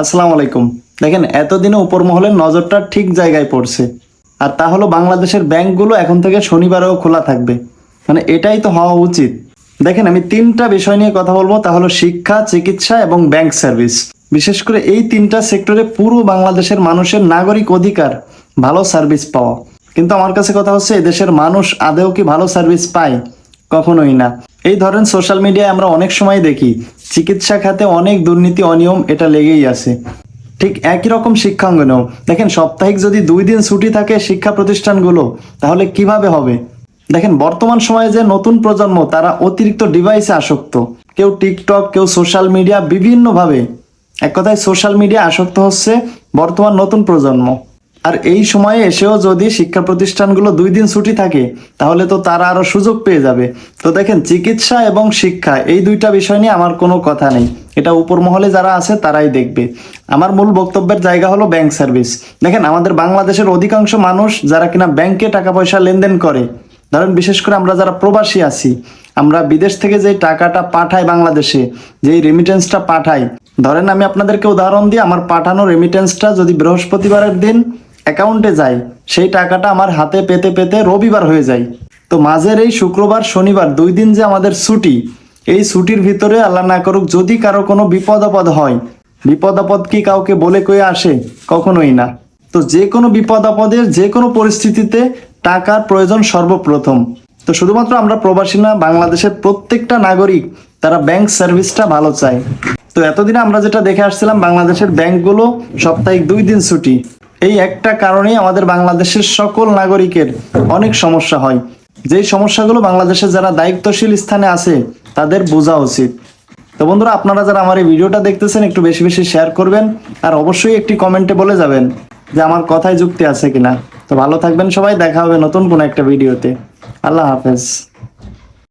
আসসালামু আলাইকুম। দেখেন, এতদিনে উপর মহলের নজরটা ঠিক জায়গায় পড়ছে। আর তা হলো বাংলাদেশের ব্যাংকগুলো এখন থেকে শনিবারেও খোলা থাকবে। মানে এটাই তো হওয়া উচিত। দেখেন, আমি তিনটা বিষয় নিয়ে কথা বলব। তা হলো শিক্ষা, চিকিৎসা এবং ব্যাংক সার্ভিস। বিশেষ করে এই তিনটা সেক্টরে পুরো বাংলাদেশের মানুষের নাগরিক অধিকার ভালো সার্ভিস পাওয়া। কিন্তু আমার কাছে কথা হচ্ছে, এদেশের মানুষ আদেও কি ভালো সার্ভিস পায়? কখনোই না। এই ধরেন, সোশ্যাল মিডিয়ায় আমরা অনেক সময় দেখি চিকিৎসা খাতে অনেক দুর্নীতি, অনিয়ম, এটা লেগেই আছে। ঠিক একই রকম শিক্ষাঙ্গনেও। দেখেন, সাপ্তাহিক যদি দুই দিন ছুটি থাকে শিক্ষা প্রতিষ্ঠানগুলো, তাহলে কীভাবে হবে? দেখেন, বর্তমান সময়ে যে নতুন প্রজন্ম, তারা অতিরিক্ত ডিভাইসে আসক্ত। কেউ টিকটক, কেউ সোশ্যাল মিডিয়া, বিভিন্নভাবে। এক কথায়, সোশ্যাল মিডিয়া আসক্ত হচ্ছে বর্তমান নতুন প্রজন্ম। আর এই সময়ে এসেও যদি শিক্ষা প্রতিষ্ঠানগুলো দুই দিন ছুটি থাকে, তাহলে তো তারা আরও সুযোগ পেয়ে যাবে। তো দেখেন, চিকিৎসা এবং শিক্ষা, এই দুইটা বিষয় নিয়ে আমার কোনো কথা নেই। এটা উপর মহলে যারা আছে, তারাই দেখবে। আমার মূল বক্তব্যের জায়গা হলো ব্যাংক সার্ভিস। দেখেন, আমাদের বাংলাদেশের অধিকাংশ মানুষ যারা কিনা ব্যাংকে টাকা পয়সা লেনদেন করে, ধরেন বিশেষ করে আমরা যারা প্রবাসী আছি, আমরা বিদেশ থেকে যে টাকাটা পাঠাই বাংলাদেশে, যেই রেমিটেন্সটা পাঠাই, ধরেন আমি আপনাদেরকে উদাহরণ দিই, আমার পাঠানো রেমিটেন্সটা যদি বৃহস্পতিবারের দিন অ্যাকাউন্টে যায়, সেই টাকাটা আমার হাতে পেতে পেতে রবিবার হয়ে যায়। তো মাঝের এই শুক্রবার, শনিবার দুই দিন যে আমাদের ছুটি, এই ছুটির ভিতরে আল্লাহ না করুক যদি কারও কোনো বিপদ আপদ হয়। বিপদ আপদ কি কাউকে বলে কয়ে আসে? কখনোই না। তো যে কোনো বিপদ আপদের যে কোনো পরিস্থিতিতে টাকার প্রয়োজন সর্বপ্রথম। তো শুধুমাত্র আমরা প্রবাসী না, বাংলাদেশের প্রত্যেকটা নাগরিক, তারা ব্যাংক সার্ভিসটা ভালো চায়। তো এতদিন আমরা যেটা দেখে আসছিলাম, বাংলাদেশের ব্যাংকগুলো সাপ্তাহিক দুই দিন ছুটি। এই একটা কারণেই আমাদের বাংলাদেশের সকল নাগরিকের অনেক সমস্যা হয়। যেই সমস্যাগুলো বাংলাদেশের যারা দায়িত্বশীল স্থানে আছে, তাদের বোঝা উচিত। তো বন্ধুরা, আপনারা যারা আমার এই ভিডিওটা দেখতেছেন, একটু বেশি বেশি শেয়ার করবেন আর অবশ্যই একটি কমেন্টে বলে যাবেন যে আমার কথায় যুক্তি আছে কিনা। তো ভালো থাকবেন সবাই, দেখা হবে নতুন কোনো একটা ভিডিওতে আল্লাহ হাফেজ।